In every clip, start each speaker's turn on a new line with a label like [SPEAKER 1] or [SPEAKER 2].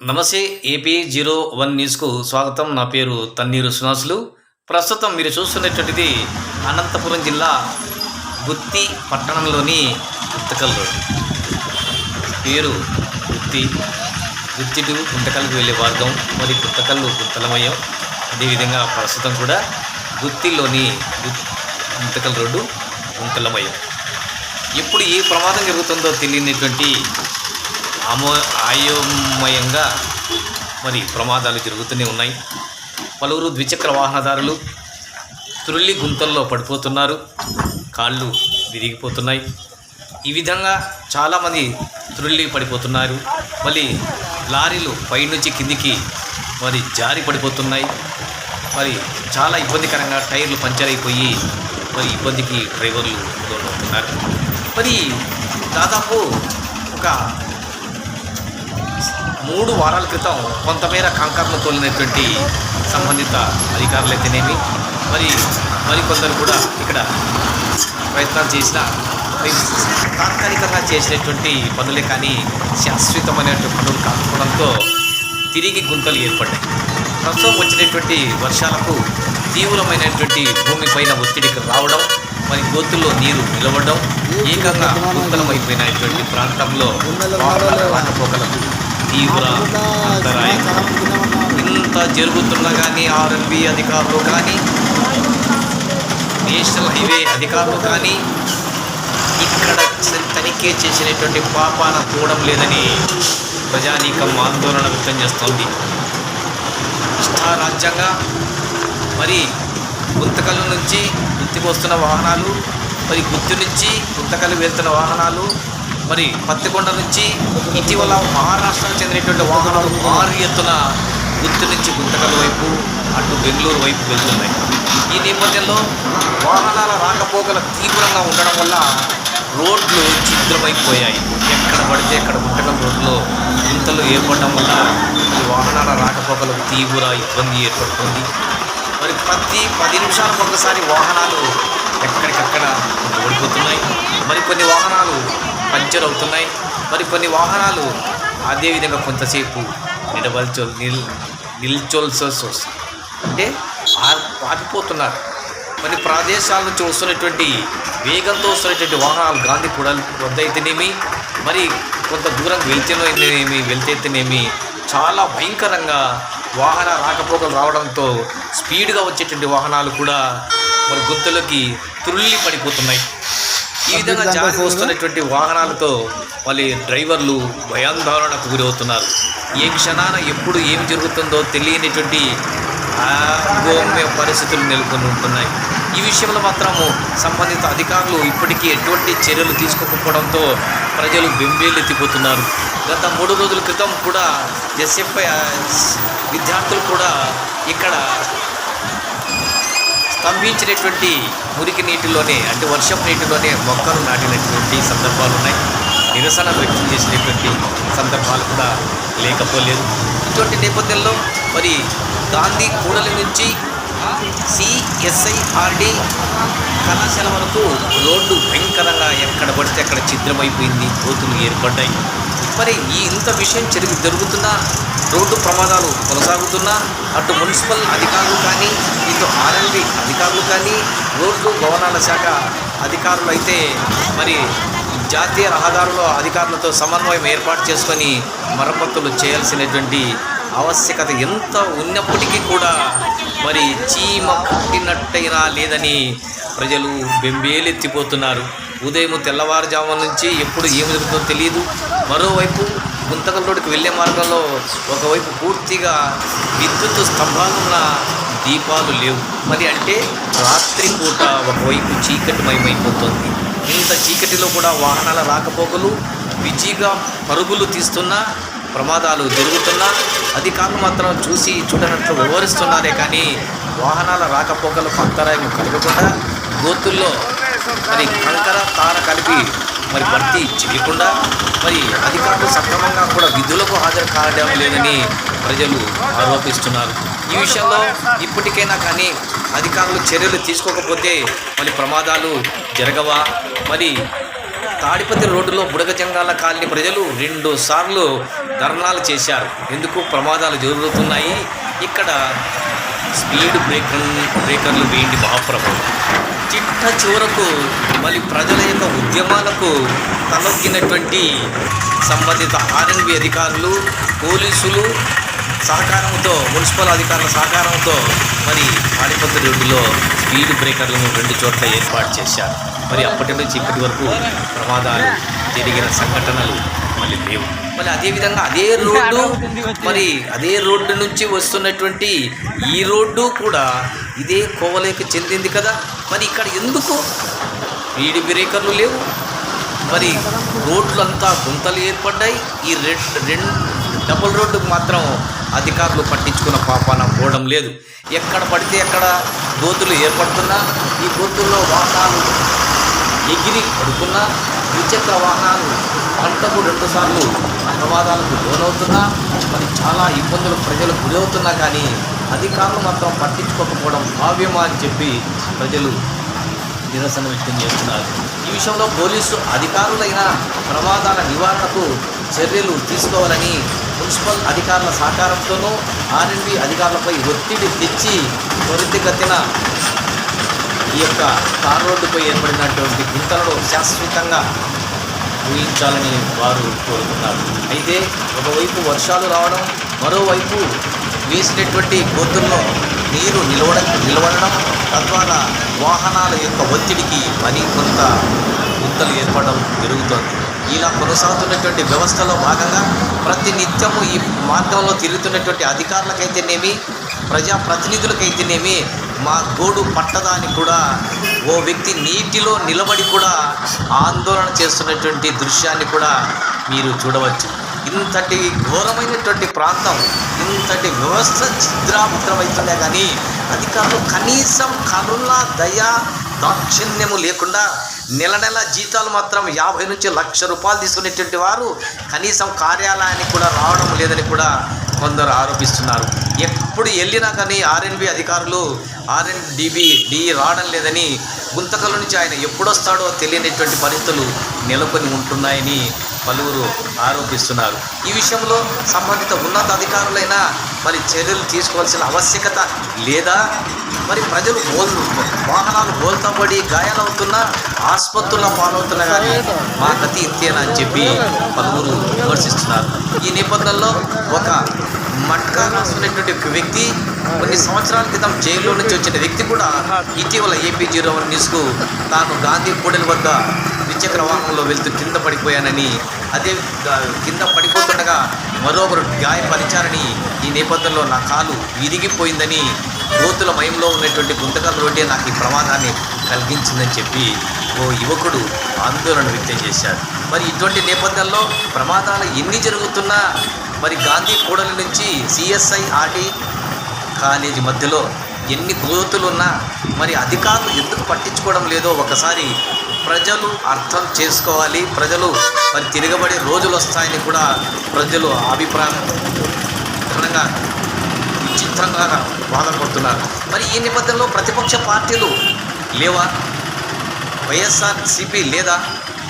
[SPEAKER 1] నమస్తే AP zero one న్యూస్కు స్వాగతం. నా పేరు తన్నీరు సునాసులు ప్రస్తుతం మీరు చూస్తున్నటువంటిది అనంతపురం జిల్లా గుత్తి పట్టణంలోని గుత్తకల్ రోడ్ పేరు గుత్తి గుత్తిటు గుంతకల్కు వెళ్ళే మార్గం మరి గుత్తకల్లు గుంతలమయం అదేవిధంగా ప్రస్తుతం కూడా గుత్తిలోని గుంతకల్ రోడ్డు గుంతలమయం ఎప్పుడు ఏ ప్రమాదం జరుగుతుందో తెలియనటువంటి అమో ఆయోమయంగా మరి ప్రమాదాలు జరుగుతూనే ఉన్నాయి. పలువురు ద్విచక్ర వాహనదారులు తురుల్లి గుంతల్లో పడిపోతున్నారు. కాళ్ళు విరిగిపోతున్నాయి. ఈ విధంగా చాలామంది తురుల్లి పడిపోతున్నారు. మళ్ళీ లారీలు పైనుంచి కిందికి మరి జారి పడిపోతున్నాయి. మరి చాలా ఇబ్బందికరంగా టైర్లు పంచర్ అయిపోయి మరి ఇబ్బందికి డ్రైవర్లు లోనవుతున్నారు మరి దాదాపు ఒక మూడు వారాల క్రితం కొంతమేర కంకర్ను తోలినటువంటి సంబంధిత అధికారులైతేనేమి మరి మరికొందరు కూడా ఇక్కడ ప్రయత్నాలు చేసిన తాత్కాలికంగా చేసినటువంటి పనులే కానీ శాశ్వతమైనటువంటి పనులు కాకపోవడంతో తిరిగి గుంతలు ఏర్పడ్డాయి. ప్రస్తుతం వచ్చినటువంటి వర్షాలకు తీవ్రమైనటువంటి భూమిపైన ఒత్తిడికి రావడం మరి గోతుల్లో నీరు నిలవడం ఏకంగా గుంతలమైపోయినటువంటి ప్రాంతంలో రాకపోకలకు తీవ్ర అంతరాయం. ఇంత జరుగుతున్నా కానీ ఆర్ఎంబి అధికారులు కానీ నేషనల్ హైవే అధికారులు కానీ ఇక్కడ తనిఖీ చేసినటువంటి పాపాన పోవడం లేదని ప్రజానీకం ఆందోళన వ్యక్తం చేస్తోంది. రాజ్యంగా మరి గుంతకల్లు నుంచి గుత్తికి వస్తున్న వాహనాలు మరి గుత్తి నుంచి గుంతకల్లు వెళ్తున్న వాహనాలు మరి పత్తికొండ నుంచి ఇటీవల మహారాష్ట్రకు చెందినటువంటి వాహనాలు భారీ ఎత్తున గుత్తి నుంచి గుంతకల్ వైపు అటు బెంగళూరు వైపు వెళ్తున్నాయి. ఈ నేపథ్యంలో వాహనాల రాకపోకలు తీవ్రంగా ఉండడం వల్ల రోడ్లు చిత్రమైపోయాయి ఎక్కడ పడితే అక్కడ గుంటకల్ రోడ్లో గుంతలు ఏర్పడడం వల్ల ఈ వాహనాల రాకపోకలకు తీవ్ర ఇబ్బంది ఏర్పడుతుంది. మరి ప్రతి పది నిమిషాలకు ఒకసారి వాహనాలు ఎక్కడికక్కడ ఓడిపోతున్నాయి. మరికొన్ని వాహనాలు పంచర్ అవుతున్నాయి. మరి కొన్ని వాహనాలు అదేవిధంగా కొంతసేపు నిలవల్చో నిల్ నిల్చోల్సి వస్తుంది అంటే ఆగిపోతున్నారు. కొన్ని ప్రదేశాల నుంచి వస్తున్నటువంటి వేగంతో వస్తున్నటువంటి వాహనాలు గాంధీ కూడా వద్ద అయితేనేమి మరి కొంత దూరం వెళ్తేనేమి వెళ్తేనేమి చాలా భయంకరంగా వాహన రాకపోకలు రావడంతో స్పీడ్గా వచ్చేటువంటి వాహనాలు కూడా మరి గుంతలోకి తుల్లి పడిపోతున్నాయి. ఈ విధంగా జారి వస్తున్నటువంటి వాహనాలతో మళ్ళీ డ్రైవర్లు భయాందోళనకు గురవుతున్నారు. ఏ క్షణాన ఎప్పుడు ఏమి జరుగుతుందో తెలియనటువంటి అగోమ్య పరిస్థితులు నెలకొని ఉంటున్నాయి. ఈ విషయంలో మాత్రము సంబంధిత అధికారులు ఇప్పటికీ ఎటువంటి చర్యలు తీసుకోకపోవడంతో ప్రజలు బెంబేలెత్తిపోతున్నారు. గత మూడు రోజుల క్రితం కూడా ఎస్ఎఫ్ఐ విద్యార్థులు కూడా ఇక్కడ స్తంభించినటువంటి మురికి నీటిలోనే అంటే వర్షపు నీటిలోనే మొక్కలు నాటినటువంటి సందర్భాలు ఉన్నాయి నిరసన వ్యక్తం చేసినటువంటి సందర్భాలు కూడా లేకపోలేదు. ఇటువంటి నేపథ్యంలో మరి గాంధీ కూడల నుంచి సిఎస్ఐఆర్డి కళాశాల వరకు రోడ్డు భయంకరంగా ఎక్కడ పడితే అక్కడ ఛిద్రమైపోయింది గోతులు ఏర్పడ్డాయి. మరి ఈ ఇంత విషయం జరిగి జరుగుతున్నా రోడ్డు ప్రమాదాలు కొనసాగుతున్నా అటు మున్సిపల్ అధికారులు కానీ ఇటు ఆర్ఎండి అధికారులు కానీ రోడ్లు భవనాల శాఖ అధికారులు అయితే మరి జాతీయ రహదారుల అధికారులతో సమన్వయం ఏర్పాటు చేసుకొని మరమ్మతులు చేయాల్సినటువంటి ఆవశ్యకత ఎంత ఉన్నప్పటికీ కూడా మరి చీమ పుట్టినట్టయినా లేదని ప్రజలు బెంబేలెత్తిపోతున్నారు. ఉదయం తెల్లవారుజాము నుంచి ఎప్పుడు ఏమి జరుగుతుందో తెలియదు. మరోవైపు గుంతకల్ వెళ్ళే మార్గంలో ఒకవైపు పూర్తిగా విద్యుత్ స్తంభాలున్న దీపాలు లేవు. మరి అంటే రాత్రిపూట ఒకవైపు చీకటిమయమైపోతుంది ఇంత చీకటిలో కూడా వాహనాల రాకపోకలు బిజీగా పరుగులు తీస్తున్నా ప్రమాదాలు జరుగుతున్నా అధికారులు మాత్రం చూసి చూడనట్లు వివరిస్తున్నారే కానీ వాహనాల రాకపోకలు అంతరాయం కలగకుండా గోతుల్లో మరి కంకర తార కలిపి మరి భర్తీ చేయకుండా మరి అధికారులు సక్రమంగా కూడా విధులకు హాజరు కావడం లేదని ప్రజలు ఆరోపిస్తున్నారు. ఈ విషయంలో ఇప్పటికైనా కానీ అధికారులు చర్యలు తీసుకోకపోతే మరి ప్రమాదాలు జరగవా? మరి తాడిపతి రోడ్డులో బుడగజంగాల కాలనీ ప్రజలు రెండు సార్లు ధర్నాలు చేశారు. ఎందుకు ప్రమాదాలు జరుగుతున్నాయి? ఇక్కడ స్పీడ్ బ్రేకర్ బ్రేకర్లు వేయండి మహాప్రభు చిట్ట చివరకు మళ్ళీ ప్రజల యొక్క ఉద్యమాలకు తలొగ్గినటువంటి సంబంధిత ఆర్ఎన్బి అధికారులు పోలీసులు సహకారంతో మున్సిపల్ అధికారుల సహకారంతో మరి తాడిపత్రి రోడ్డులో స్పీడ్ బ్రేకర్లను రెండు చోట్ల ఏర్పాటు చేశారు. మరి అప్పటి నుంచి ఇప్పటి వరకు ప్రమాదాలు జరిగిన సంఘటనలు మళ్ళీ లేవు. మరి అదేవిధంగా అదే రోడ్డు మరి అదే రోడ్డు నుంచి వస్తున్నటువంటి ఈ రోడ్డు కూడా ఇదే కోవలేకి చెందింది కదా. మరి ఇక్కడ ఎందుకు స్పీడ్ బ్రేకర్లు లేవు? మరి రోడ్లంతా గుంతలు ఏర్పడ్డాయి. ఈ రెడ్ రెండు డబుల్ రోడ్డుకు మాత్రం అధికారులు పట్టించుకున్న పాపాన పోవడం లేదు. ఎక్కడ పడితే ఎక్కడ గోతులు ఏర్పడుతున్నా ఈ గోతుల్లో వాహనాలు ఎగిరి పడుతున్నా ద్విచక్ర వాహనాలు పంటకు రెండుసార్లు ప్రమాదాలకు లోనవుతున్నా మరి చాలా ఇబ్బందులు ప్రజలు గురవుతున్నా కానీ అధికారులు మాత్రం పట్టించుకోకపోవడం భావ్యమా అని చెప్పి ప్రజలు నిరసన వ్యక్తం చేస్తున్నారు. ఈ విషయంలో పోలీసు అధికారులైన ప్రమాదాల నివారణకు చర్యలు తీసుకోవాలని మున్సిపల్ అధికారుల సహకారంతోనూ ఆర్ఎన్బి అధికారులపై ఒత్తిడి తెచ్చి త్వరితగతిన ఈ యొక్క తార్ రోడ్డుపై ఏర్పడినటువంటి గుంతలను శాశ్వతంగా ఊహించాలని వారు కోరుతున్నారు. అయితే ఒకవైపు వర్షాలు రావడం మరోవైపు వేసినటువంటి గోతుల్లో నీరు నిలవడ నిలవడడం తద్వారా వాహనాల యొక్క ఒత్తిడికి మరి కొంత గుంతలు ఏర్పడడం జరుగుతోంది. ఇలా కొనసాగుతున్నటువంటి వ్యవస్థలో భాగంగా ప్రతి నిత్యము ఈ మార్గంలో తిరుగుతున్నటువంటి అధికారులకైతేనేమి ప్రజాప్రతినిధులకైతేనేమి మా గోడు పట్టదాని కూడా ఓ వ్యక్తి నీటిలో నిలబడి కూడా ఆందోళన చేస్తున్నటువంటి దృశ్యాన్ని కూడా మీరు చూడవచ్చు. ఇంతటి ఘోరమైనటువంటి ప్రాంతం ఇంతటి వ్యవస్థ ఛిద్రాపుత్రమవుతుండే కానీ అధికారులు కనీసం కరుణ దయ దాక్షిణ్యము లేకుండా నెల నెల జీతాలు మాత్రం యాభై నుంచి లక్ష రూపాయలు తీసుకునేటువంటి వారు కనీసం కార్యాలయానికి కూడా రావడం లేదని కూడా కొందరు ఆరోపిస్తున్నారు. ఎప్పుడు వెళ్ళినా కానీ ఆర్ఎన్బి అధికారులు ఆర్ఎన్ డిబి డి రావడం లేదని గుంతకల నుంచి ఆయన ఎప్పుడొస్తాడో తెలియనటువంటి పరిస్థితులు నెలకొని ఉంటున్నాయని పలువురు ఆరోపిస్తున్నారు. ఈ విషయంలో సంబంధిత ఉన్నతాధికారులైన మరి చర్యలు తీసుకోవాల్సిన ఆవశ్యకత లేదా మరి ప్రజలు బోల్ వాహనాలు బోల్తాపడి గాయాలవుతున్నా ఆసుపత్రుల పాలవుతున్నా కానీ మా గతి ఇంతేనా అని చెప్పి పలువురు విమర్శిస్తున్నారు. ఈ నేపథ్యంలో ఒక మట్కా రాసుకునేటువంటి ఒక వ్యక్తి కొన్ని సంవత్సరాల క్రితం జైల్లో నుంచి వచ్చిన వ్యక్తి కూడా ఇటీవల ఏపీ జీరో వన్ న్యూస్కు తాను గాంధీ కూడలి వద్ద ద్విచక్ర వాహనంలో వెళ్తూ కింద పడిపోయానని అదే కింద పడిపోతుండగా మరొకరు గాయపరిచారని ఈ నేపథ్యంలో నా కాలు విరిగిపోయిందని గోతుల మయంలో ఉన్నటువంటి గుంతకల్ రోడ్డే నాకు ఈ ప్రమాదాన్ని కలిగించిందని చెప్పి ఓ యువకుడు ఆందోళన వ్యక్తం చేశారు. మరి ఇటువంటి నేపథ్యంలో ప్రమాదాలు ఎన్ని జరుగుతున్నా మరి గాంధీ కూడలి నుంచి సిఎస్ఐ ఆర్టీ కాలేజీ మధ్యలో ఎన్ని కోతులున్నా మరి అధికారులు ఎందుకు పట్టించుకోవడం లేదో ఒకసారి ప్రజలు అర్థం చేసుకోవాలి. ప్రజలు మరి తిరగబడే రోజులు వస్తాయని కూడా ప్రజలు అభిప్రాయం కారణంగా విచిత్రంగా బాధపడుతున్నారు. మరి ఈ నేపథ్యంలో ప్రతిపక్ష పార్టీలు లేవా? వైఎస్ఆర్ సిపి లేదా?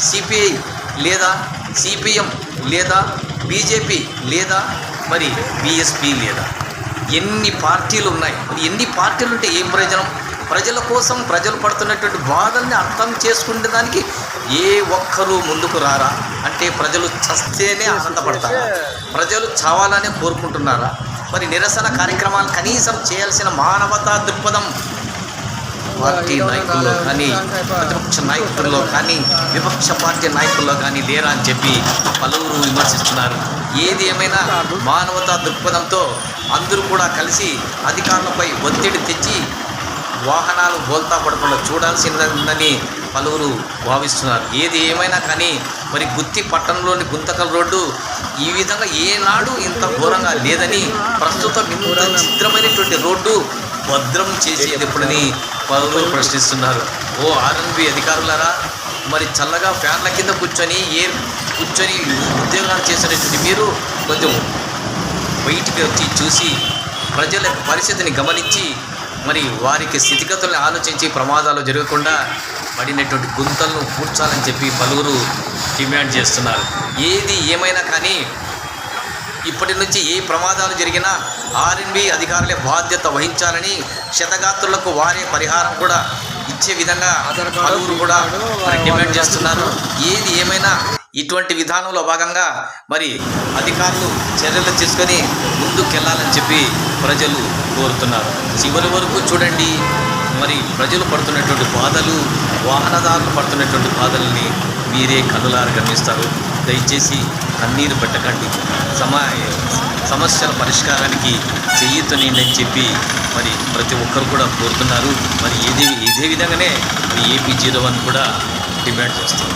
[SPEAKER 1] సిపిఐ లేదా? సిపిఎం లేదా? బీజేపీ లేదా? మరి బిఎస్పి లేదా? ఎన్ని పార్టీలు ఉన్నాయి? ఎన్ని పార్టీలు ఉంటే ఏం ప్రయోజనం? ప్రజల కోసం ప్రజలు పడుతున్నటువంటి బాధల్ని అర్థం చేసుకునే దానికి ఏ ఒక్కరూ ముందుకు రారా? అంటే ప్రజలు చస్తేనే ఆనందపడతారా? ప్రజలు చావాలనే కోరుకుంటున్నారా? మరి నిరసన కార్యక్రమాలు కనీసం చేయాల్సిన మానవతా దృక్పథం పార్టీ నాయకుల్లో కానీ ప్రతిపక్ష నాయకుల్లో కానీ విపక్ష పార్టీ నాయకుల్లో కానీ లేరా అని చెప్పి పలువురు విమర్శిస్తున్నారు. ఏది ఏమైనా మానవతా దృక్పథంతో అందరూ కూడా కలిసి అధికారులపై ఒత్తిడి తెచ్చి వాహనాలు బోల్తా పడకుండా చూడాల్సిందని పలువురు భావిస్తున్నారు. ఏది ఏమైనా కానీ మరి గుత్తి పట్టణంలోని గుంతకల్ రోడ్డు ఈ విధంగా ఏనాడు ఇంత ఘోరంగా లేదని ప్రస్తుతం ఇంత చిత్రమైనటువంటి రోడ్డు భద్రం చేసేది ఎప్పుడని పలువురు ప్రశ్నిస్తున్నారు. ఓ ఆర్ఎన్బి అధికారులారా మరి చల్లగా ఫ్యాన్ల కింద కూర్చొని ఏ కూర్చొని ఉద్యోగాలు చేసినటువంటి మీరు కొంచెం బయటికి వచ్చి చూసి ప్రజల పరిస్థితిని గమనించి మరి వారికి స్థితిగతుల్ని ఆలోచించి ప్రమాదాలు జరగకుండా పడినటువంటి గుంతలను పూడ్చాలని చెప్పి పలువురు డిమాండ్ చేస్తున్నారు. ఏది ఏమైనా కానీ ఇప్పటి నుంచి ఏ ప్రమాదాలు జరిగినా ఆర్ఎన్బి అధికారులే బాధ్యత వహించాలని క్షతగాత్రులకు వారే పరిహారం కూడా ఇచ్చే విధంగా పలువురు కూడా డిమాండ్ చేస్తున్నారు. ఏది ఏమైనా ఇటువంటి విధానంలో భాగంగా మరి అధికారులు చర్యలు తీసుకొని ముందుకెళ్ళాలని చెప్పి ప్రజలు కోరుతున్నారు. చివరి వరకు చూడండి మరి ప్రజలు పడుతున్నటువంటి బాధలు వాహనదారులు పడుతున్నటువంటి బాధల్ని మీరే కనులారు గమనిస్తారు. దయచేసి కన్నీరు పెట్టకండి. సమా సమస్యల పరిష్కారానికి చెయ్యొద్దని చెప్పి మరి ప్రతి ఒక్కరు కూడా కోరుతున్నారు. మరి ఇదే ఇదే విధంగానే ఏపీ జీరో వన్ కూడా డిమాండ్ చేస్తుంది.